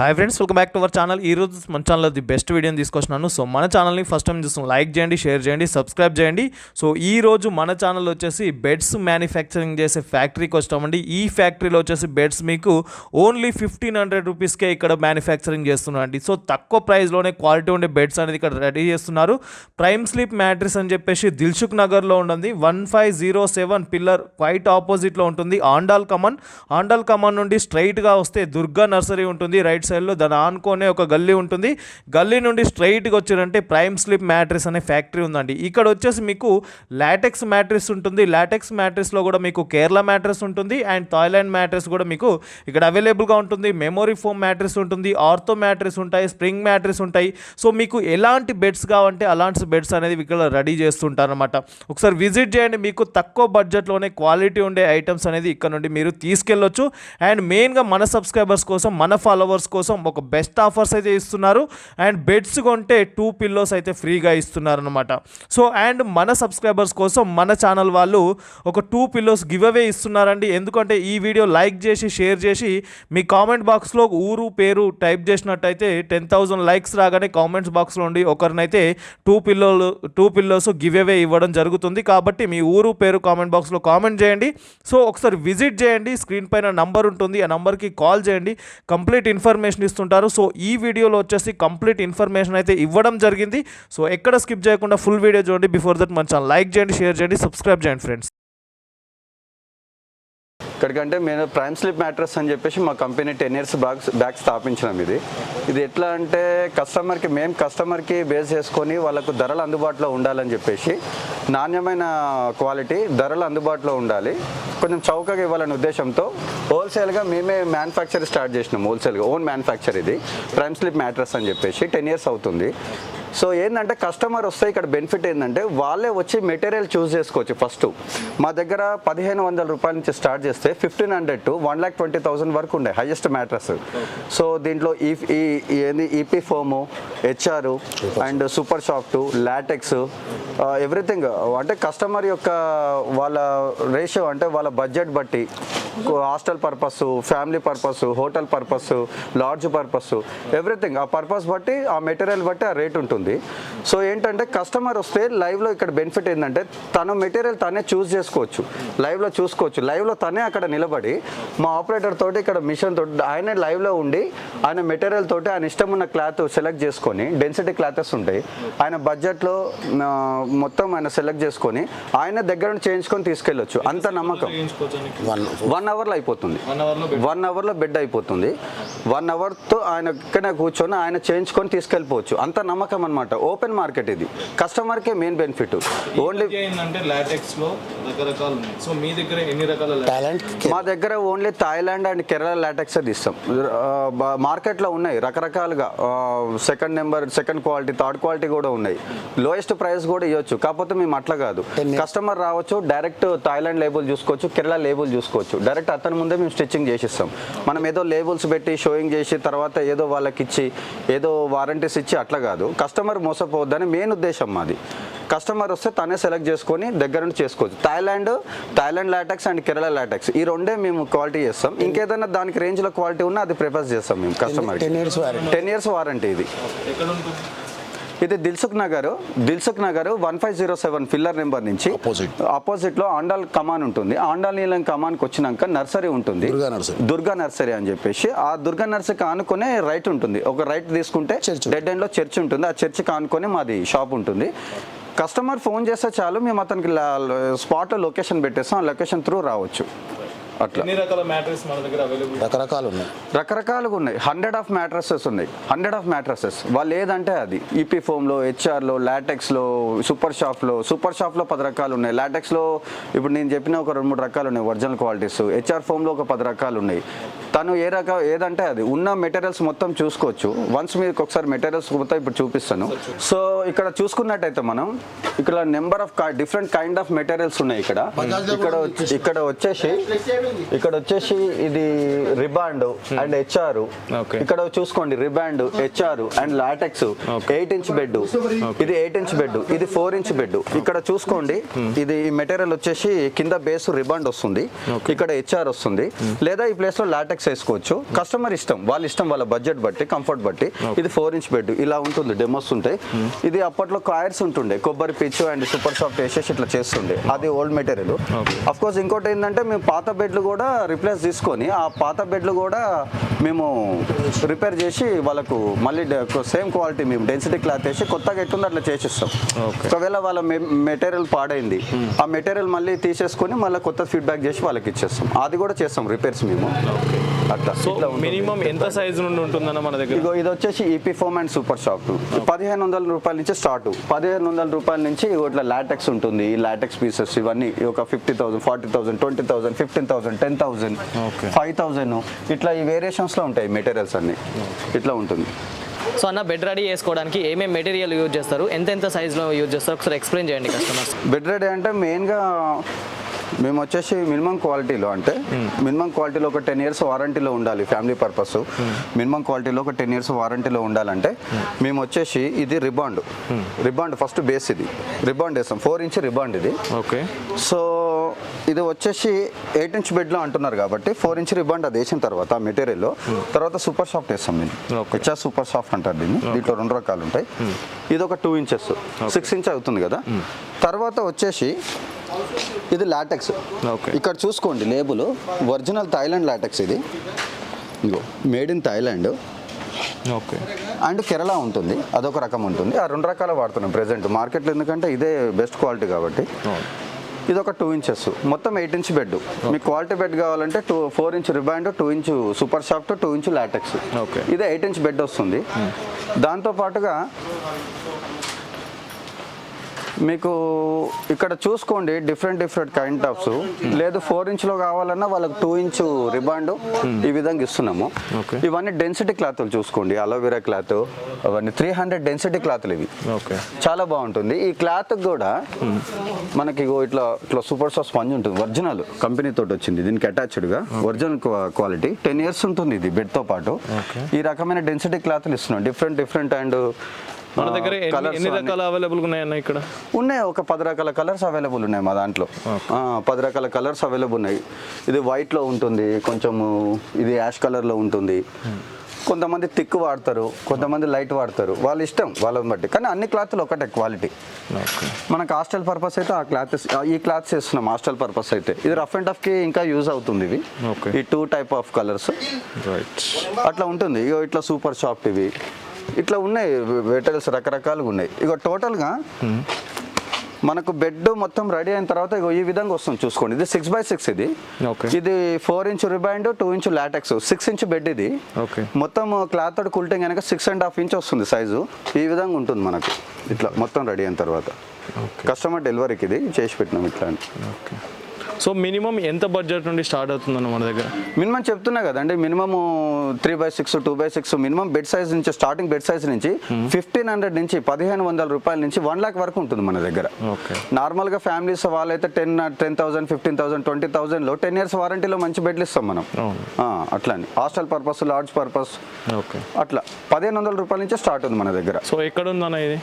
Hi friends welcome back to our channel ఈ రోజు మన ఛానల్లో ది బెస్ట్ వీడియోని తీసుకొచ్చినాను. సో మన ఛానల్ని ఫస్ట్ టైం చూస్తాం లైక్ చేయండి షేర్ చేయండి సబ్స్క్రైబ్ చేయండి. సో ఈ రోజు మన ఛానల్ వచ్చేసి బెడ్స్ మ్యానుఫ్యాక్చరింగ్ చేసే ఫ్యాక్టరీకి వచ్చామండి. ఈ ఫ్యాక్టరీలో వచ్చేసి బెడ్స్ మీకు ఓన్లీ ఫిఫ్టీన్ హండ్రెడ్ రూపీస్కే ఇక్కడ మ్యానుఫ్యాక్చరింగ్ చేస్తున్నారండి. సో తక్కువ ప్రైస్లోనే క్వాలిటీ ఉండే బెడ్స్ అనేది ఇక్కడ రెడీ చేస్తున్నారు. ప్రైమ్ స్లీప్ మ్యాట్రిస్ అని చెప్పేసి దిల్సుఖ్ నగర్లో ఉంటుంది one five zero seven pillar quite ఆపోజిట్లో ఉంటుంది. ఆండాల్ కమన్ ఆండాల్ కమన్ నుండి స్ట్రైట్గా వస్తే దుర్గా నర్సరీ ఉంటుంది. రైట్ సైడ్లో దాని ఆనుకోనే ఒక గల్లీ ఉంటుంది. గల్లీ నుండి స్ట్రైట్గా వచ్చారంటే ప్రైమ్ స్లిప్ మ్యాట్రిస్ అనే ఫ్యాక్టరీ ఉందండి. ఇక్కడ వచ్చేసి మీకు లాటెక్స్ మ్యాట్రిస్ ఉంటుంది. లాటెక్స్ మ్యాట్రిస్లో కూడా మీకు కేరళ మ్యాట్రిస్ ఉంటుంది. అండ్ థాయిలాండ్ మ్యాట్రిస్ కూడా మీకు ఇక్కడ అవైలబుల్గా ఉంటుంది. మెమొరీ ఫోమ్ మ్యాట్రిస్ ఉంటుంది. ఆర్థో మ్యాట్రిస్ ఉంటాయి. స్ప్రింగ్ మ్యాట్రిస్ ఉంటాయి. సో మీకు ఎలాంటి బెడ్స్ కావాలంటే అలాంటి బెడ్స్ అనేది ఇక్కడ రెడీ చేస్తుంటారు అనమాట ఒకసారి విజిట్ చేయండి. మీకు తక్కువ బడ్జెట్లోనే క్వాలిటీ ఉండే ఐటమ్స్ అనేది ఇక్కడ నుండి మీరు తీసుకెళ్ళొచ్చు. అండ్ మెయిన్గా మన సబ్స్క్రైబర్స్ కోసం మన ఫాలోవర్స్ కోసం కోసం ఒక బెస్ట్ ఆఫర్స్ అయితే ఇస్తున్నారు. అండ్ బెడ్స్ కొంటే టూ పిల్లోస్ అయితే ఫ్రీగా ఇస్తున్నారు అనమాట సో అండ్ మన సబ్స్క్రైబర్స్ కోసం మన ఛానల్ వాళ్ళు ఒక టూ పిల్లోస్ గివ్ అవే ఇస్తున్నారండి. ఎందుకంటే ఈ వీడియో లైక్ చేసి షేర్ చేసి మీ కామెంట్ బాక్స్లో ఊరు పేరు టైప్ చేసినట్టయితే టెన్ థౌసండ్ లైక్స్ రాగానే కామెంట్స్ బాక్స్లో ఉండి ఒకరినైతే టూ పిల్లోలు టూ పిల్లోస్ గివ్ అవే ఇవ్వడం జరుగుతుంది. కాబట్టి మీ ఊరు పేరు కామెంట్ బాక్స్లో కామెంట్ చేయండి. సో ఒకసారి విజిట్ చేయండి. స్క్రీన్ పైన నంబర్ ఉంటుంది. ఆ నంబర్కి కాల్ చేయండి. కంప్లీట్ ఇన్ఫర్మేషన్ ఇస్తుంటారు. సో ఈ వీడియోలో వచ్చేసి కంప్లీట్ ఇన్ఫర్మేషన్ అయితే ఇవ్వడం జరిగింది. సో ఎక్కడ స్కిప్ చేయకుండా ఫుల్ వీడియో చూడండి. బిఫోర్ దట్ మన ఛానల్ లైక్ చేయండి షేర్ చేయండి సబ్స్క్రైబ్ చేయండి ఫ్రెండ్స్. ఇక్కడికంటే మేము ప్రైమ్ స్లిప్ మ్యాట్రస్ అని చెప్పేసి మా company ten years back back స్థాపించినాం ఇది. ఇది ఎట్లా అంటే కస్టమర్కి మేము కస్టమర్కి బేస్ చేసుకొని వాళ్ళకు ధరలు అందుబాటులో ఉండాలని చెప్పేసి నాణ్యమైన క్వాలిటీ ధరలు అందుబాటులో ఉండాలి. కొంచెం చౌకగా ఇవ్వాలనే ఉద్దేశంతో హోల్సేల్గా మేమే మ్యానుఫ్యాక్చర్ స్టార్ట్ చేసినాం హోల్సేల్గా ఓన్ మ్యానుఫ్యాక్చర్ ఇది. ప్రైమ్ స్లిప్ మ్యాట్రస్ అని చెప్పేసి టెన్ ఇయర్స్ అవుతుంది. సో ఏంటంటే కస్టమర్ వస్తే ఇక్కడ బెనిఫిట్ ఏంటంటే వాళ్ళే వచ్చి మెటీరియల్ చూస్ చేసుకోవచ్చు ఫస్ట్ మా దగ్గర పదిహేను వందల రూపాయల నుంచి స్టార్ట్ చేస్తే fifteen hundred to one lakh twenty thousand వరకు ఉండే హైయెస్ట్ మ్యాట్రస్ సో దీంట్లో ఈ ఈ- ఏంది EP foam HR and super soft latex everything అంటే కస్టమర్ యొక్క వాళ్ళ రేషియో అంటే వాళ్ళ బడ్జెట్ బట్టి hostel purpose family purpose hotel purpose lodge purpose everything ఆ పర్పస్ బట్టి ఆ మెటీరియల్ బట్టి ఆ రేట్ ఉంటుంది. సో ఏంటంటే కస్టమర్ వస్తే లైవ్లో ఇక్కడ బెనిఫిట్ ఏంటంటే తన మెటీరియల్ తనే చూస్ చేసుకోవచ్చు. లైవ్లో చూసుకోవచ్చు. లైవ్లో తనే అక్కడ నిలబడి మా ఆపరేటర్ తోటి ఇక్కడ మిషన్ తోటి ఆయన లైవ్లో ఉండి ఆయన మెటీరియల్ తోటి ఆయన ఇష్టం ఉన్న క్లాత్ సెలెక్ట్ చేసుకొని డెన్సిటీ క్లాతెస్ ఉంటాయి. ఆయన బడ్జెట్లో మొత్తం ఆయన సెలెక్ట్ చేసుకొని ఆయన దగ్గర నుండి చేయించుకొని తీసుకెళ్ళొచ్చు. అంత నమ్మకం. వన్ వన్ అవర్లో అయిపోతుంది. వన్ అవర్లో బెడ్ అయిపోతుంది. వన్ అవర్తో ఆయన ఇక్కడే కూర్చొని ఆయన చేయించుకొని తీసుకెళ్ళిపోవచ్చు. అంత నమ్మకం అనమాట ఓపెన్ మార్కెట్ ఇది. కస్టమర్కే మెయిన్ బెనిఫిట్ ఓన్లీ ఏంటంటే లాటెక్స్లో రకరకాలు ఉన్నాయి. సో మీ దగ్గర ఎన్ని రకాల టాలెంట్ మా దగ్గర only Thailand and Kerala latex తీస్తాం. మార్కెట్లో ఉన్నాయి. రకరకాలుగా. Second number second quality third quality కూడా ఉన్నాయి. లోయెస్ట్ ప్రైస్ కూడా ఇవ్వచ్చు. కాకపోతే మేము అట్లా కాదు. కస్టమర్ రావచ్చు డైరెక్ట్ థాయిలాండ్ లేబుల్ చూసుకోవచ్చు కేరళ లేబుల్ చూసుకోవచ్చు. డైరెక్ట్ అతని ముందే మేము స్టిచ్చింగ్ చేసిస్తాం. మనం ఏదో లేబుల్స్ పెట్టి షోయింగ్ చేసి తర్వాత ఏదో వాళ్ళకి ఇచ్చి ఏదో వారంటీస్ ఇచ్చి అట్లా కాదు. కస్టమర్ మోసపోవద్దని మెయిన్ ఉద్దేశం మాది. కస్టమర్ వస్తే తనే సెలెక్ట్ చేసుకొని దగ్గర నుండి చేసుకోవచ్చు. Thailand Thailand latex and Kerala latex ఈ రెండే మేము క్వాలిటీ చేస్తాం. ఇంకేదైనా దానికి రేంజ్లో క్వాలిటీ ఉన్నా అది ప్రిఫర్ చేస్తాం మేము customer ten years warranty ten years warranty ఇది. ఎక్కడ ఉంటుంది? ఇది Dilsukh Nagar. Dilsukh Nagar one five zero seven pillar number నుంచి. ఆపోజిట్లో ఆండాల్ కమాన్ ఉంటుంది. ఆండాల్ నీలం కమాన్కి వచ్చినాక నర్సరీ ఉంటుంది. దుర్గా నర్సరీ. దుర్గా నర్సరీ అని చెప్పేసి ఆ దుర్గా నర్సరీకి ఆనుకునే రైట్ ఉంటుంది. ఒక రైట్ తీసుకుంటే. డెడ్ ఎండ్లో చర్చ్ ఉంటుంది. ఆ చర్చ్కి ఆనుకొని మాది షాప్ ఉంటుంది. కస్టమర్ ఫోన్ చేస్తే చాలు మేము అతనికి స్పాట్ లొకేషన్ పెట్టేస్తాం. ఆ లొకేషన్ త్రూ రావచ్చు. అట్లా. రకరకాలు ఉన్నాయి. రకరకాలుగా ఉన్నాయి. హండ్రెడ్ ఆఫ్ మ్యాట్రసెస్ ఉన్నాయి. హండ్రెడ్ ఆఫ్ మ్యాట్రసెస్ వాళ్ళు ఏదంటే అది. ఈపీ ఫోమ్లో హెచ్ఆర్లో లాటెక్స్లో సూపర్ షాప్లో సూపర్ షాప్లో పది రకాలు ఉన్నాయి. లాటెక్స్లో ఇప్పుడు నేను చెప్పిన ఒక రెండు మూడు రకాలు ఉన్నాయి ఒరిజినల్ క్వాలిటీస్ హెచ్ఆర్ ఫోమ్లో ఒక పది రకాలు ఉన్నాయి. తను ఏ రక ఏదంటే అది. ఉన్న మెటీరియల్స్ మొత్తం చూసుకోవచ్చు. వన్స్ మీకు ఒకసారి మెటీరియల్స్ మొత్తం ఇప్పుడు చూపిస్తాను. సో ఇక్కడ చూసుకున్నట్టయితే మనం ఇక్కడ number of different kind of materials ఉన్నాయి ఇక్కడ. ఇక్కడ వచ్చి- ఇక్కడ వచ్చేసి ఇక్కడ వచ్చేసి ఇది రిబాండ్ అండ్ హెచ్ఆర్. ఇక్కడ చూసుకోండి rebond HR and latex eight inch bed ఇది ఎయిట్ ఇంచ్ బెడ్ ఇది ఫోర్ ఇంచ్ బెడ్ ఇక్కడ చూసుకోండి ఇది ఈ మెటీరియల్ వచ్చేసి కింద బేస్ రిబాండ్ వస్తుంది. ఇక్కడ హెచ్ఆర్ వస్తుంది. లేదా ఈ ప్లేస్లో లాటెక్స్ వేసుకోవచ్చు. కస్టమర్ ఇష్టం వాళ్ళ ఇష్టం వాళ్ళ బడ్జెట్ బట్టి కంఫర్ట్ బట్టి. ఇది ఫోర్ ఇంచ్ బెడ్ ఇలా ఉంటుంది డెమోస్ ఉంటాయి. ఇది అప్పట్లో కాయర్స్ ఉంటుండే కొబ్బరి పిచ్చు అండ్ సూపర్ సాఫ్ట్ వేసేసి ఇట్లా చేస్తుండే. అది ఓల్డ్ మెటీరియల్ అఫ్ కోర్స్ ఇంకోటి ఏంటంటే మేము పాత బెడ్లు కూడా రిప్లేస్ తీసుకొని ఆ పాత బెడ్లు కూడా మేము రిపేర్ చేసి వాళ్ళకు మళ్ళీ సేమ్ క్వాలిటీ మేము డెన్సిటీ క్లాత్ వేసి కొత్తగా ఎట్టుందో అట్లా చేసిస్తాం. ఒకవేళ వాళ్ళ మెటీరియల్ పాడైంది ఆ మెటీరియల్ మళ్ళీ తీసేసుకొని మళ్ళీ కొత్త ఫీడ్బ్యాక్ చేసి వాళ్ళకి ఇచ్చేస్తాం. అది కూడా చేస్తాం రిపేర్స్ మేము. అట్లా. మినిమం ఎంత సైజు నుండి ఉంటుందన్న మన దగ్గర? ఇగో ఇది వచ్చేసి EP foam and super soft పదిహేను వందల రూపాయల నుంచి స్టార్ట్ పదిహేను వందల రూపాయల నుంచి ఇట్లా లాటెక్స్ ఉంటుంది. ఈ లాటెక్స్ పీసెస్ ఇవన్నీ ఒక fifty thousand forty thousand twenty thousand fifteen thousand ten thousand. Five thousand ఇట్లా ఈ వేరియేషన్స్లో ఉంటాయి మెటీరియల్స్ అన్ని. ఇట్లా ఉంటుంది. సో అన్న బెడ్ రెడీ చేసుకోవడానికి ఏమేమి మెటీరియల్ యూజ్ చేస్తారు? ఎంత ఎంత సైజులో యూజ్ చేస్తారు? ఒకసారి ఎక్స్ప్లెయిన్ చేయండి కస్టమర్స్ బెడ్ రెడీ అంటే మెయిన్గా మేము వచ్చేసి మినిమం క్వాలిటీలో అంటే మినిమం క్వాలిటీలో ఒక టెన్ ఇయర్స్ వారంటీలో ఉండాలి ఫ్యామిలీ పర్పస్. మినిమం క్వాలిటీలో ఒక టెన్ ఇయర్స్ వారంటీలో ఉండాలంటే మేము వచ్చేసి ఇది రిబాండ్. రిబాండ్ ఫస్ట్ బేస్ ఇది. రిబాండ్ వేస్తాం. ఫోర్ ఇంచ్ రిబాండ్ ఇది. ఓకే. సో ఇది వచ్చేసి ఎయిట్ ఇంచ్ బెడ్లో అంటున్నారు కాబట్టి ఫోర్ ఇంచ్ రిబాండ్ అది వేసిన తర్వాత మెటీరియల్లో తర్వాత సూపర్ సాఫ్ట్ వేస్తాం దీన్ని. హెచ్ఆర్ సూపర్ సాఫ్ట్ అంటారు దీన్ని. దీంట్లో రెండు రకాలు ఉంటాయి. ఇది ఒక టూ ఇంచెస్. సిక్స్ ఇంచ్ అవుతుంది కదా. తర్వాత వచ్చేసి ఇది లాటెక్స్. ఇక్కడ చూసుకోండి లేబుల్. ఒరిజినల్ థాయిలాండ్ లాటెక్స్ ఇది. ఇగో made in Thailand. Okay. And Kerala ఉంటుంది. అదొక రకం ఉంటుంది. ఆ రెండు రకాలు వాడుతున్నాం ప్రెసెంట్. మార్కెట్లో ఎందుకంటే ఇదే బెస్ట్ క్వాలిటీ కాబట్టి. ఇది ఒక టూ ఇంచెస్ మొత్తం ఎయిట్ ఇంచ్ బెడ్ మీకు క్వాలిటీ బెడ్ కావాలంటే two four inch rebond two inch super soft two inch latex Okay. ఇదే ఎయిట్ ఇంచ్ బెడ్ వస్తుంది. దాంతో పాటుగా మీకు ఇక్కడ చూసుకోండి డిఫరెంట్ డిఫరెంట్ కైండ్ టాప్స్ లేదు ఫోర్ ఇంచ్లో కావాలన్నా వాళ్ళకి టూ ఇంచ్ రిబాండ్ ఈ విధంగా ఇస్తున్నాము. ఇవన్నీ డెన్సిటీ క్లాత్లు చూసుకోండి అలోవెరా క్లాత్ అవన్నీ త్రీ హండ్రెడ్ డెన్సిటీ క్లాత్లు ఇవి. ఓకే. చాలా బాగుంటుంది. ఈ క్లాత్ కూడా మనకి ఇట్లా ఇట్లా సూపర్ స్టార్ స్పంజ్ ఉంటుంది ఒరిజినల్ కంపెనీ తోటి వచ్చింది దీనికి అటాచ్డ్గా ఒరిజినల్ క్వాలిటీ టెన్ ఇయర్స్ ఉంటుంది ఇది బెడ్తో పాటు. ఈ రకమైన డెన్సిటీ క్లాత్లు ఇస్తున్నాం డిఫరెంట్ డిఫరెంట్ అండ్ మన దగ్గర ఎన్ని- రకాల అవైలబుల్ ఉన్నాయన్న ఇక్కడ? ఉన్నాయి ఒక పది రకాల కలర్స్ అవైలబుల్ ఉన్నాయి మా దాంట్లో. పది రకాల కలర్స్ అవైలబుల్ ఉన్నాయి. ఇది వైట్లో ఉంటుంది కొంచెము ఇది యాష్ కలర్లో ఉంటుంది. కొంతమంది థిక్ వాడతారు కొంతమంది లైట్ వాడతారు. వాళ్ళ ఇష్టం వాళ్ళని బట్టి. కానీ అన్ని క్లాత్లు ఒకటే క్వాలిటీ మనకు హాస్టల్ పర్పస్ అయితే ఆ క్లాత్ ఈ క్లాత్స్ ఇస్తున్నాం హాస్టల్ పర్పస్ అయితే. ఇది రఫ్ అండ్ టఫ్కి ఇంకా యూజ్ అవుతుంది ఇవి. ఈ two type of colours right అట్లా ఉంటుంది. ఇట్లా సూపర్ సాఫ్ట్ ఇవి. ఇట్లా ఉన్నాయి మెటీరియల్స్ రకరకాలుగా ఉన్నాయి. ఇగో టోటల్గా మనకు బెడ్ మొత్తం రెడీ అయిన తర్వాత ఇగో ఈ విధంగా వస్తుంది చూసుకోండి. ఇది సిక్స్ బై సిక్స్ ఇది. ఇది four inch rebond two inch latex six inch bed ఇది. ఓకే. మొత్తం క్లాత్ కుల్టింగ్ కనుక సిక్స్ అండ్ హాఫ్ ఇంచ్ వస్తుంది సైజు ఈ విధంగా ఉంటుంది మనకు. ఇట్లా మొత్తం రెడీ అయిన తర్వాత. కస్టమర్ డెలివరీకి ఇది చేసి పెట్టినాం ఇట్లా అని ఓకే. సో మినిమం ఎంత బడ్జెట్ నుండి స్టార్ట్ అవుతుందన్న మన దగ్గర? మినిమం చెప్తున్నా కదండి minimum three by six two by six minimum bed size నుంచి స్టార్టింగ్ బెడ్ సైజ్ నుంచి ఫిఫ్టీన్ హండ్రెడ్ నుంచి పదిహేను వందల రూపాయల నుంచి వన్ లాక్ వరకు ఉంటుంది మన దగ్గర. ఓకే. నార్మల్గా ఫ్యామిలీస్ వాళ్ళైతే ten ten thousand fifteen thousand twenty థౌసండ్లో ten years వారంటీలో మంచి బెడ్లు ఇస్తాం మనం. అట్లా అని హాస్టల్ పర్పస్ లాడ్జ్ పర్పస్. అట్లా. పదిహేను వందల రూపాయల నుంచి స్టార్ట్ ఉంది మన దగ్గర. సో ఎక్కడ ఉందన్న ఇది?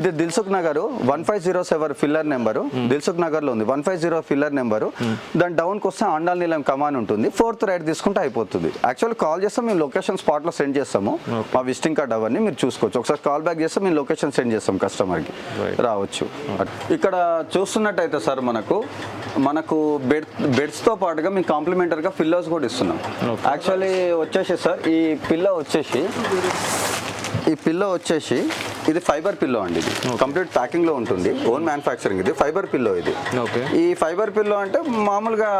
ఇది Dilsukh Nagar one five zero seven pillar number. Dilsukh నగర్లో ఉంది one five zero pillar number. దాని డౌన్కి వస్తే అండాల్ నీలం కమాన్ ఉంటుంది ఫోర్త్ రైట్ తీసుకుంటే అయిపోతుంది. యాక్చువల్ కాల్ చేస్తే మేము లొకేషన్ స్పాట్లో సెండ్ చేస్తాము. మా విజిటింగ్ కార్డ్ అవన్నీ మీరు చూసుకోవచ్చు. ఒకసారి కాల్ బ్యాక్ చేస్తే మేము లొకేషన్ సెండ్ చేస్తాం కస్టమర్కి. రావచ్చు. ఇక్కడ చూస్తున్నట్టయితే సార్ మనకు మనకు బెడ్ బెడ్స్తో పాటుగా మేము కాంప్లిమెంటరీ గా పిల్లోస్ కూడా ఇస్తున్నాం. యాక్చువల్లీ వచ్చేసి సార్ ఈ పిల్లో వచ్చేసి ఈ పిల్లో వచ్చేసి ఇది ఫైబర్ పిల్లో అండి ఇది. కంప్లీట్ ప్యాకింగ్లో ఉంటుంది. ఓన్ మ్యానుఫ్యాక్చరింగ్ ఇది. ఫైబర్ పిల్లో ఇది. ఓకే. ఈ ఫైబర్ పిల్లో అంటే మామూలుగా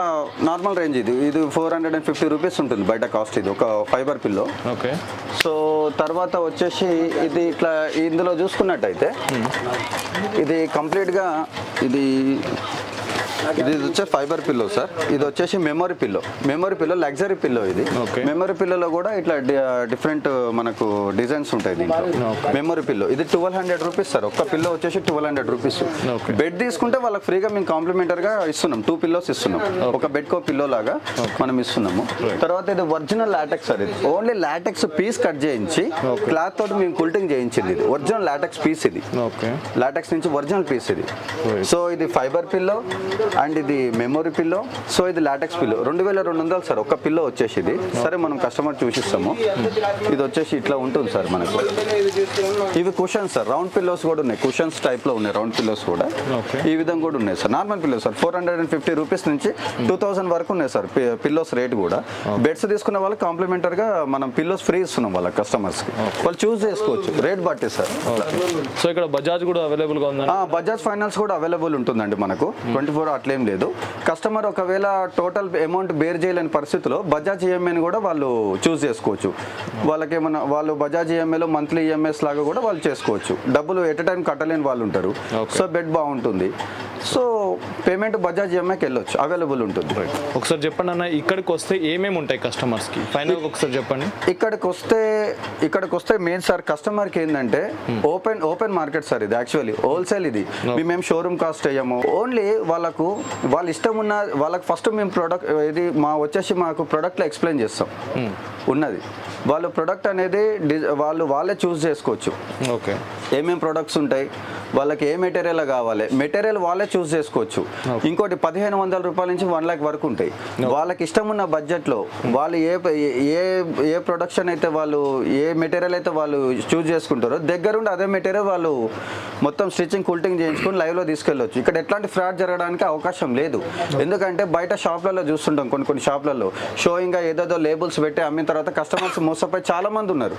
నార్మల్ రేంజ్ ఇది. ఇది four hundred and fifty rupees ఉంటుంది బయట కాస్ట్ ఇది. ఒక ఫైబర్ పిల్లో. ఓకే. సో తర్వాత వచ్చేసి ఇది ఇట్లా ఇందులో చూసుకున్నట్టయితే ఇది కంప్లీట్గా ఇది ఇది వచ్చే ఫైబర్ పిల్లో సార్ ఇది వచ్చేసి memory pillow memory pillow luxury pillow ఇది. మెమరీ పిల్లోలో కూడా ఇట్లా డిఫరెంట్ మనకు డిజైన్స్ ఉంటాయి దీంట్లో. మెమరీ పిల్లో ఇది ట్వెల్వ్ హండ్రెడ్ రూపీస్ సార్ ఒక్క పిల్లో వచ్చేసి ట్వెల్వ్ హండ్రెడ్ రూపీస్. బెడ్ తీసుకుంటే వాళ్ళకి ఫ్రీగా మేము కాంప్లిమెంటరీ గా ఇస్తున్నాం. టూ పిల్లోస్ ఇస్తున్నాం. ఒక బెడ్ కో పిల్లో లాగా మనం ఇస్తున్నాము. తర్వాత ఇది ఒరిజినల్ లాటెక్స్ సార్ ఇది ఓన్లీ లాటెక్స్ పీస్ కట్ చేయించి క్లాత్ తోటి మేము కుల్టింగ్ చేయించింది ఇది. ఒరిజినల్ లాటెక్స్ పీస్ ఇది. లాటెక్స్ నుంచి ఒరిజినల్ పీస్ ఇది. సో ఇది ఫైబర్ పిల్లో అండ్ ఇది మెమొరీ పిల్లో సో ఇది లాటెక్స్ పిల్లో రెండు వేల రెండు వందలు సార్. ఒక పిల్లో వచ్చేసి ఇది సరే మనం కస్టమర్ చూసిస్తాము. ఇది వచ్చేసి ఇట్లా ఉంటుంది సార్ మనకు. ఇవి కుషన్స్ సార్. రౌండ్ పిల్లోస్ కూడా ఉన్నాయి. కుషన్స్ టైప్లో ఉన్నాయి. రౌండ్ పిల్లోస్ కూడా. ఈ విధంగా కూడా ఉన్నాయి sir. Normal pillows sir. Four hundred and fifty rupees నుంచి టూ థౌసండ్ వరకు ఉన్నాయి సార్. పిల్లోస్ రేట్ కూడా. బెడ్స్ తీసుకున్న వాళ్ళకి కాంప్లిమెంటరీ గా మనం పిల్లోస్ ఫ్రీ ఇస్తున్నాం వాళ్ళ కస్టమర్స్కి. వాళ్ళు చూస్ చేసుకోవచ్చు. రేట్ బట్టి సార్. సో ఇక్కడ బజాజ్ కూడా అవైలబుల్గా బజాజ్ ఫైనాన్స్ కూడా అవైలబుల్ ఉంటుందండి మనకు. ట్వంటీ ఫోర్ అట్లేం లేదు. కస్టమర్ ఒకవేళ టోటల్ అమౌంట్ బేర్ చేయలేని పరిస్థితిలో బజాజ్ ఈఎంఐని కూడా వాళ్ళు చూస్ చేసుకోవచ్చు. వాళ్ళకి ఏమన్నా వాళ్ళు బజాజ్ ఈఎంఐలో మంత్లీ ఈఎంఐస్ లాగా కూడా వాళ్ళు చేసుకోవచ్చు. డబ్బులు ఎట్ టైం కట్టలేని వాళ్ళు ఉంటారు. సో బెడ్ బాగుంటుంది. సో పేమెంట్ బజాజ్ ఈఎంఐకి వెళ్ళొచ్చు. అవైలబుల్ ఉంటుంది. ఒకసారి చెప్పండి అన్న ఇక్కడికి వస్తే ఏమేమి ఉంటాయి కస్టమర్స్కి? ఫైనల్ ఒకసారి చెప్పండి. ఇక్కడికి వస్తే ఇక్కడికి వస్తే మెయిన్ సార్ కస్టమర్కి ఏంటంటే ఓపెన్ ఓపెన్ మార్కెట్ సార్ ఇది యాక్చువల్లీ హోల్సేల్ ఇది. మేము షోరూమ్ కాస్ట్ అయ్యాము ఓన్లీ వాళ్ళకు వాళ్ళ ఇష్టం ఉన్న వాళ్ళకి ఫస్ట్ మేము ప్రొడక్ట్ ఇది మా వచ్చేసి మాకు ప్రొడక్ట్లో ఎక్స్ప్లెయిన్ చేస్తాం. ఉన్నది. వాళ్ళు ప్రొడక్ట్ అనేది వాళ్ళు వాళ్ళే చూస్ చేసుకోవచ్చు. ఓకే ఏమేం ప్రొడక్ట్స్ ఉంటాయి? వాళ్ళకి ఏ మెటీరియల్ కావాలి? మెటీరియల్ వాళ్ళే చూస్ చేసుకోవచ్చు. ఇంకోటి పదిహేను వందల రూపాయల నుంచి వన్ లాక్ వరకు ఉంటాయి. వాళ్ళకి ఇష్టం ఉన్న బడ్జెట్లో వాళ్ళు ఏ ఏ ఏ ప్రొడక్షన్ అయితే వాళ్ళు ఏ మెటీరియల్ అయితే వాళ్ళు చూస్ చేసుకుంటారో దగ్గరుండి అదే మెటీరియల్ వాళ్ళు మొత్తం స్టిచ్చింగ్ కుల్టింగ్ చేయించుకొని లైవ్లో తీసుకెళ్ళొచ్చు. ఇక్కడ ఎట్లాంటి ఫ్రాడ్ జరగడానికి అవకాశం లేదు. ఎందుకంటే బయట షాప్లలో చూస్తుంటాం కొన్ని కొన్ని షాప్లలో. షోయింగ్గా ఏదేదో లేబుల్స్ పెట్టి అమ్మిన తర్వాత కస్టమర్స్ మోసపోయి చాలా మంది ఉన్నారు.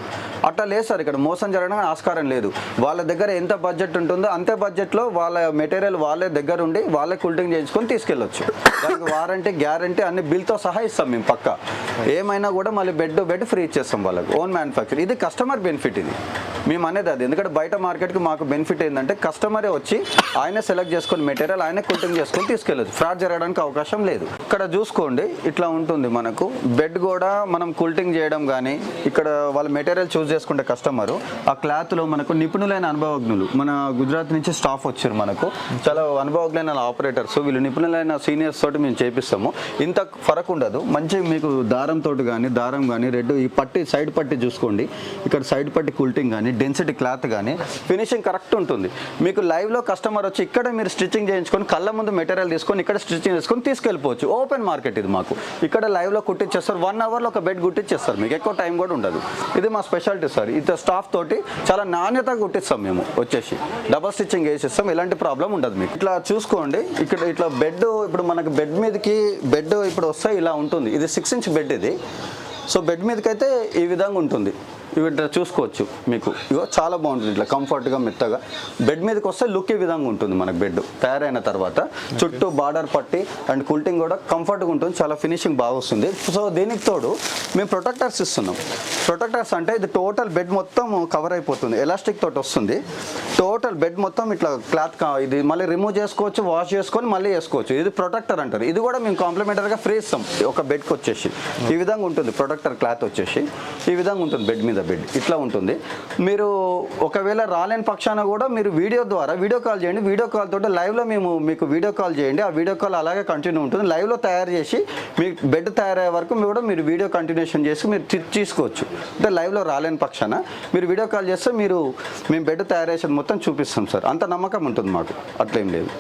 అట్లా లేదు సార్ ఇక్కడ మోసం జరగడానికి ఆస్కారం లేదు. వాళ్ళ దగ్గర ఎంత బడ్జెట్ ఉంటుందో అంతే బడ్జెట్లో వాళ్ళ మెటీరియల్ వాళ్ళే దగ్గర ఉండి వాళ్ళే కూల్టింగ్ చేయించుకొని తీసుకెళ్ళొచ్చు. దానికి వారంటీ గ్యారంటీ అన్ని బిల్తో సహా ఇస్తాం మేము పక్క. ఏమైనా కూడా మళ్ళీ బెడ్ బెడ్ ఫ్రీ ఇచ్చేస్తాం వాళ్ళకి ఓన్ మ్యానుఫ్యాక్చర్ ఇది కస్టమర్ బెనిఫిట్ ఇది. మేము అనేది అది. ఎందుకంటే బయట మార్కెట్కి మాకు బెనిఫిట్ ఏంటంటే కస్టమరే వచ్చి ఆయనే సెలెక్ట్ చేసుకొని మెటీరియల్ ఆయనే కూల్టింగ్ చేసుకొని తీసుకెళ్ళచ్చు. ఫ్రాడ్ జరగడానికి అవకాశం లేదు. ఇక్కడ చూసుకోండి ఇట్లా ఉంటుంది మనకు. బెడ్ కూడా మనం కుల్టింగ్ చేయడం కానీ ఇక్కడ వాళ్ళ మెటీరియల్ చూస్ చేసుకుంటే కస్టమర్ ఆ క్లాత్లో మనకు నిపుణులైన అనుభవజ్ఞులు మన గుజరాత్ నుంచి స్టాఫ్ వచ్చారు మనకు. చాలా అనుభవజ్ఞులైన ఆపరేటర్స్ వీళ్ళు నిపుణులైన సీనియర్స్ తోటి మేము చేపిస్తాము. ఇంత ఫరక్ ఉండదు. మంచి మీకు దారం తోటి కానీ దారం కానీ రెడ్ ఈ పట్టి సైడ్ పట్టి చూసుకోండి. ఇక్కడ సైడ్ పట్టి కుల్టింగ్ కానీ డెన్సిటీ క్లాత్ కానీ ఫినిషింగ్ కరెక్ట్ ఉంటుంది. మీకు లైవ్లో కస్టమర్ వచ్చి ఇక్కడ మీరు స్టిచ్చింగ్ చేయించుకొని కళ్ళ ముందు మెటీరియల్ తీసుకొని ఇక్కడ స్టిచ్చింగ్ చేసుకొని తీసుకెళ్ళిపోవచ్చు. ఓపెన్ మార్కెట్ ఇది మాకు. ఇక్కడ లైవ్లో కుట్టించేస్తారు వన్ అవర్లో ఒక బెడ్ కుట్టించేస్తారు మీకు ఎక్కువ టైం కూడా ఉండదు. ఇది మా స్పెషాలిటీ సార్ ఇది స్టాఫ్ తోటి చాలా నాణ్యతగా కుట్టిస్తాం మేము వచ్చేసి. డబల్ స్టిచ్చింగ్ వేసిస్తాం ఎలాంటి ప్రాబ్లం ఉండదు మీకు. ఇట్లా చూసుకోండి ఇక్కడ ఇట్లా బెడ్ ఇప్పుడు మనకు బెడ్ మీదకి బెడ్ ఇప్పుడు వస్తే ఇలా ఉంటుంది. ఇది సిక్స్ ఇంచ్ బెడ్ ఇది. సో బెడ్ మీదకి అయితే ఈ విధంగా ఉంటుంది. ఇవి ఇట్లా చూసుకోవచ్చు మీకు. ఇగో చాలా బాగుంటుంది ఇట్లా కంఫర్ట్గా మెత్తగా. బెడ్ మీదకి వస్తే లుక్ ఈ విధంగా ఉంటుంది మనకు బెడ్ తయారైన తర్వాత చుట్టూ బార్డర్ పట్టి అండ్ కుల్టింగ్ కూడా కంఫర్ట్గా ఉంటుంది. చాలా ఫినిషింగ్ బాగా వస్తుంది. సో దీనికి తోడు మేము ప్రొటెక్టర్స్ ఇస్తున్నాం. ప్రొటెక్టర్స్ అంటే ఇది టోటల్ బెడ్ మొత్తం కవర్ అయిపోతుంది. ఎలాస్టిక్ తోటి వస్తుంది. టోటల్ బెడ్ మొత్తం ఇట్లా క్లాత్ ఇది మళ్ళీ రిమూవ్ చేసుకోవచ్చు వాష్ చేసుకొని మళ్ళీ వేసుకోవచ్చు. ఇది ప్రొటెక్టర్ అంటారు. ఇది కూడా మేము కాంప్లిమెంటరీగా ఫ్రీ ఇస్తాం. ఒక బెడ్కి వచ్చేసి. ఈ విధంగా ఉంటుంది. ప్రొటెక్టర్ క్లాత్ వచ్చేసి. ఈ విధంగా ఉంటుంది బెడ్ మీద బెడ్ ఇట్లా ఉంటుంది. మీరు ఒకవేళ రాలేని పక్షాన కూడా మీరు వీడియో ద్వారా వీడియో కాల్ చేయండి. వీడియో కాల్ తోటి లైవ్లో మేము మీకు వీడియో కాల్ చేయండి. ఆ వీడియో కాల్ అలాగే కంటిన్యూ ఉంటుంది. లైవ్లో తయారు చేసి మీ బెడ్ తయారయ్యే వరకు కూడా మీరు వీడియో కంటిన్యూషన్ చేసి మీరు తీసుకోవచ్చు. అంటే లైవ్లో రాలేని పక్షాన మీరు వీడియో కాల్ చేస్తే మీరు మేము బెడ్ తయారు చేసేది మొత్తం చూపిస్తాం సార్. అంత నమ్మకం ఉంటుంది మాకు. అట్లేం లేదు.